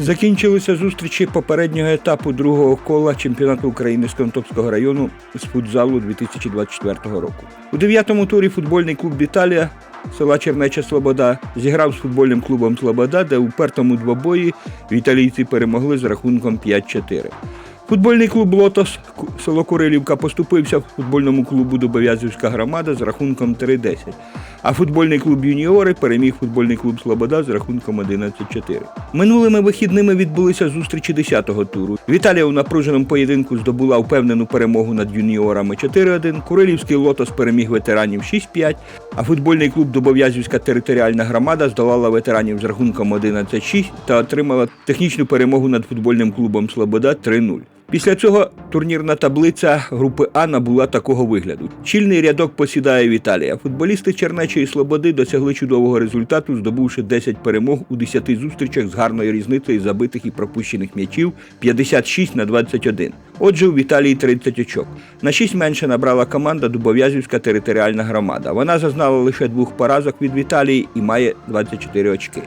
Закінчилися зустрічі попереднього етапу другого кола чемпіонату України з Контопського району з футзалу 2024 року. У дев'ятому турі футбольний клуб Віталія села Чернеча Слобода зіграв з футбольним клубом Слобода, де у пертому двобої віталійці перемогли з рахунком 5-4. Футбольний клуб Лотос село Курилівка поступився футбольному клубу Дубов'язівська громада з рахунком 3-10. А футбольний клуб Юніори переміг футбольний клуб Слобода з рахунком 11-4. Минулими вихідними відбулися зустрічі 10-го туру. Віталія у напруженому поєдинку здобула впевнену перемогу над юніорами 4-1. Курилівський Лотос переміг ветеранів 6-5, а футбольний клуб Дубов'язівська територіальна громада здолала ветеранів з рахунком 11-6 та отримала технічну перемогу над футбольним клубом Слобода 3-0. Після цього турнірна таблиця групи А набула такого вигляду. Чільний рядок посідає Віталія. Футболісти Чернечої Слободи досягли чудового результату, здобувши 10 перемог у 10 зустрічах з гарною різницею забитих і пропущених м'ячів 56 на 21. Отже, у Віталії 30 очок. На 6 менше набрала команда Дубов'язівська територіальна громада. Вона зазнала лише двох поразок від Віталії і має 24 очки.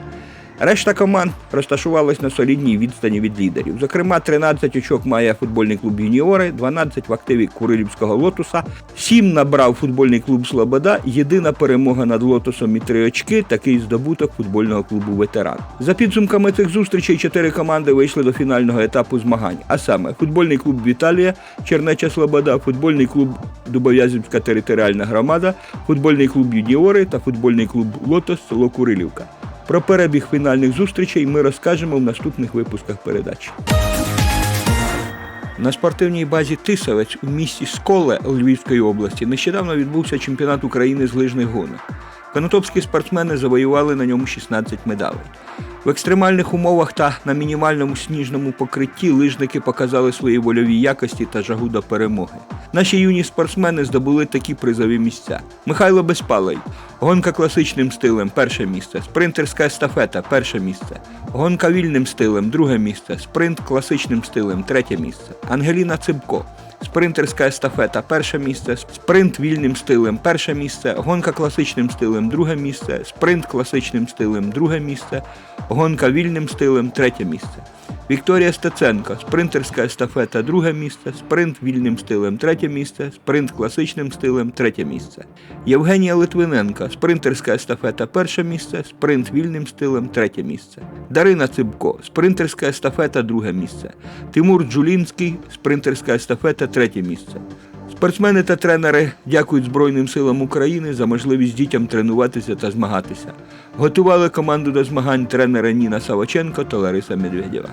Решта команд розташувалась на солідній відстані від лідерів. Зокрема, 13 очок має футбольний клуб Юніори, 12 в активі Курилівського Лотуса, 7 набрав футбольний клуб Слобода. Єдина перемога над Лотосом і 3 очки такий здобуток футбольного клубу Ветеран. За підсумками цих зустрічей, чотири команди вийшли до фінального етапу змагань. А саме футбольний клуб Віталія, Чернеча Слобода, футбольний клуб Дубов'язівська територіальна громада, футбольний клуб Юніори та футбольний клуб Лотос село Курилівка. Про перебіг фінальних зустрічей ми розкажемо в наступних випусках передачі. На спортивній базі Тисавець у місті Сколе Львівської області нещодавно відбувся чемпіонат України з лижних гонок. Конотопські спортсмени завоювали на ньому 16 медалей. В екстремальних умовах та на мінімальному сніжному покритті лижники показали свої вольові якості та жагу до перемоги. Наші юні спортсмени здобули такі призові місця: Михайло Безпалий, гонка класичним стилем перше місце, спринтерська естафета перше місце, гонка вільним стилем друге місце, спринт класичним стилем третє місце, Ангеліна Цибко. Спринтерська естафета перше місце, спринт вільним стилем перше місце, гонка класичним стилем друге місце, спринт класичним стилем друге місце, гонка вільним стилем третє місце. Вікторія Стеценко, спринтерська естафета друге місце, спринт вільним стилем третє місце, спринт класичним стилем третє місце. Євгенія Литвиненка, спринтерська естафета перше місце, спринт вільним стилем третє місце. Дарина Цибко, спринтерська естафета друге місце. Тимур Джулінський, спринтерська естафета третє місце. Спортсмени та тренери дякують Збройним силам України за можливість дітям тренуватися та змагатися. Готували команду до змагань тренери Ніна Савоченко та Лариса Медведєва.